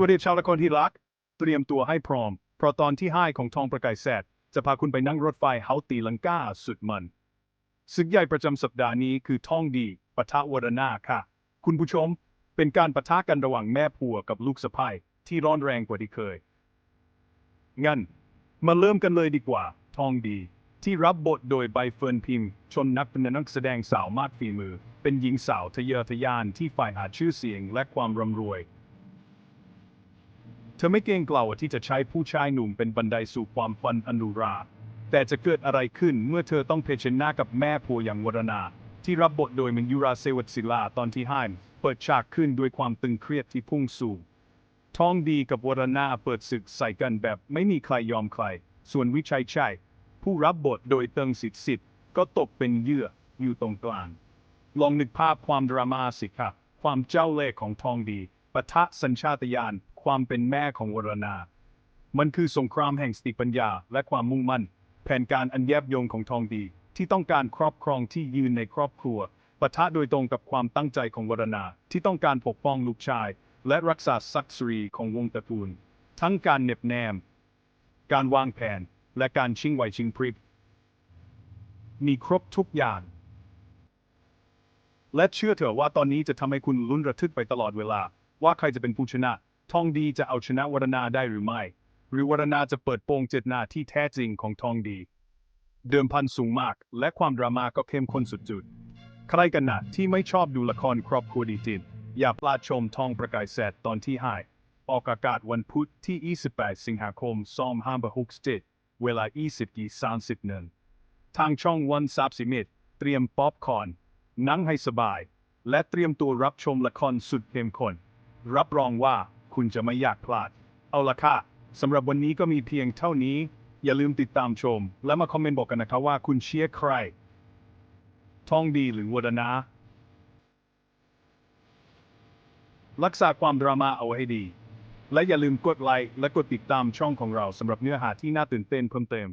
ตัวเด็กชาวละครที่รัก เตรียมตัวให้พร้อม เพราะตอนที่ห้าของทองประกายแสด จะพาคุณไปนั่งรถไฟเฮาตีลังกาสุดมันศึกใหญ่ประจำสัปดาห์นี้คือท่องดีปะทะวรนาค่ะ คุณผู้ชม เป็นการปะทะกันระหว่างแม่ผัวกับลูกสะใภ้ที่ร้อนแรงกว่าที่เคย งั้น มาเริ่มกันเลยดีกว่าทองดี ที่รับบทโดยใบเฟิร์นพิมพ์ ชนนักเป็นนักแสดงสาวมากฝีมือ เป็นหญิงสาวทะเยอทะยานที่ฝ่ายหาชื่อเสียงและความร่ำรวย เธอไม่เกรงกลัวที่จะใช้ผู้ชายหนุ่มเป็นบันไดสู่ความฝันอนุรา แต่จะเกิดอะไรขึ้นเมื่อเธอต้องเผชิญหน้ากับแม่ผัวอย่างวรนา ที่รับบทโดยมินยูราเซวัตศิลาตอนที่ห้าเปิดฉากขึ้นด้วยความตึงเครียดที่พุ่งสูงท้องดีกับวรนาเปิดศึกใส่กันแบบไม่มีใครยอมใคร ส่วนวิชัยชัยผู้รับบทโดยเติงสิทธิ์สิทธิ์ก็ตกเป็นเหยื่ออยู่ตรงกลาง ลองนึกภาพความดราม่าสิครับ ความเจ้าเล่ห์ของทองดี ปะทะสัญชาตญาณความเป็นแม่ของวรนา มันคือสงครามแห่งสติปัญญา และความมุ่งมั่น แผนการอันแยบยลของทองดี ที่ต้องการครอบครองที่ยืนในครอบครัวปะทะโดยตรงกับความตั้งใจของวรนา ที่ต้องการปกป้องลูกชาย และรักษาศักดิ์ศรีของวงตระกูล ทั้งการเน็บแนม การวางแผนและการชิงไหวชิงพริบมีครบทุกอย่าง และเชื่อเถอะว่าตอนนี้จะทำให้คุณลุ้นระทึกไปตลอดเวลา ว่าใครจะเป็นผู้ชนะ ทองดีจะเอาชนะวรนาได้หรือไม่ หรือวรนาจะเปิดโปงเจตนาที่แท้จริงของทองดี เดิมพันสูงมาก และความดราม่าก็เข้มข้นสุดจุดใครกันนะที่ไม่ชอบดูละครครอบครัวดีจินอย่าพลาดชมทองประกายแสดตอนที่ห้าออกอากาศวันพุธที่ 28 สิงหาคม 2567 เวลา 20.30นทางช่องวันซับสิมิตเตรียมป๊อปคอร์นนั่งให้สบาย และเตรียมตัวรับชมละครสุดเข้มข้น รับรองว่าคุณจะไม่อยากพลาด เอาละค่ะสำหรับวันนี้ก็มีเพียงเท่านี้ อย่าลืมติดตามชม และมาคอมเมนต์บอกกันนะครับว่าคุณเชียร์ใครทองดีหรือวรนารักษาความดราม่าเอาไว้ให้ดี และอย่าลืมกดไลค์และกดติดตามช่องของเราสำหรับเนื้อหาที่น่าตื่นเต้นเพิ่มเติม